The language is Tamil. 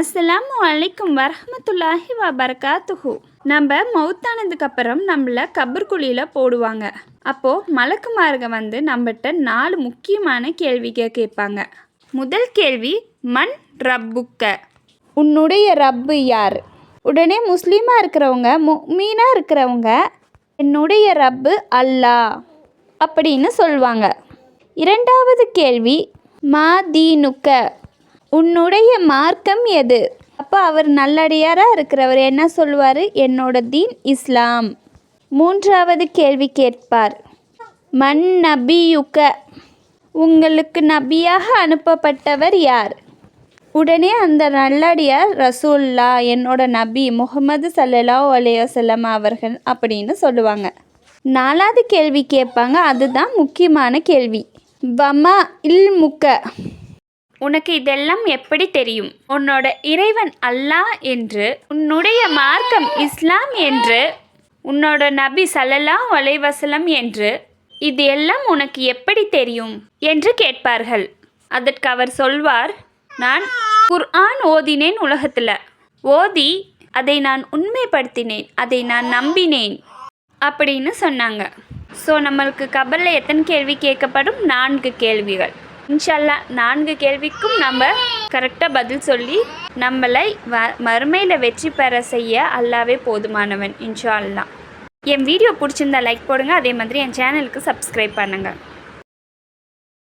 அஸ்ஸலாமு அலைக்கும் வா வபரகாத்துஹு. நம்ம மவுத்தானதுக்கு அப்புறம் நம்மள கபர்குழியில் போடுவாங்க. அப்போது மலக்குமாருங்க வந்து நம்மகிட்ட நாலு முக்கியமான கேள்விகள் கேட்பாங்க. முதல் கேள்வி மண் ரப்புக்க? உன்னுடைய ரப்பு யார்? உடனே முஸ்லீமாக இருக்கிறவங்க மீனாக இருக்கிறவங்க என்னுடைய ரப்பு அல்லாஹ். அப்படின்னு சொல்லுவாங்க இரண்டாவது கேள்வி மா தீனுக்க? உன்னுடைய மார்க்கம் எது? அப்போ அவர் நல்லடியாராக இருக்கிறவர். என்ன சொல்லுவார் என்னோட தீன் இஸ்லாம். மூன்றாவது கேள்வி கேட்பார். மன் நபியுக்க. உங்களுக்கு நபியாக அனுப்பப்பட்டவர் யார்? உடனே அந்த நல்லடியார் ரசூல்லா என்னோட நபி முகமது சல்லா அலையசல்லம் அவர்கள் அப்படின்னு சொல்லுவாங்க. நாலாவது கேள்வி கேட்பாங்க. அதுதான் முக்கியமான கேள்வி. வமா இல் முக்க உனக்கு இதெல்லாம் எப்படி தெரியும்? உன்னோட இறைவன் அல்லாஹ் என்று உன்னுடைய மார்க்கம் இஸ்லாம் என்று உன்னோட நபி சல்லல்லாஹு வலைவசலம் என்று இது எல்லாம் உனக்கு எப்படி தெரியும்? என்று கேட்பார்கள். அதற்கு அவர் சொல்வார் நான் குர்ஆன் ஓதினேன் உலகத்தில். ஓதி அதை நான் உண்மைப்படுத்தினேன் அதை நான் நம்பினேன். அப்படின்னு சொன்னாங்க. ஸோ நம்மளுக்கு கபலில் எத்தனை கேள்வி கேட்கப்படும்? நான்கு கேள்விகள். இன்ஷால்லா நான்கு கேள்விக்கும் நம்ம கரெக்டாக பதில் சொல்லி நம்மளை வ மறுமையில் வெற்றி பெற செய்ய அல்லாவே போதுமானவன் இன்ஷா அல்லா என் வீடியோ பிடிச்சிருந்தா லைக் போடுங்க. அதே மாதிரி என் சேனலுக்கு சப்ஸ்கிரைப் பண்ணுங்கள்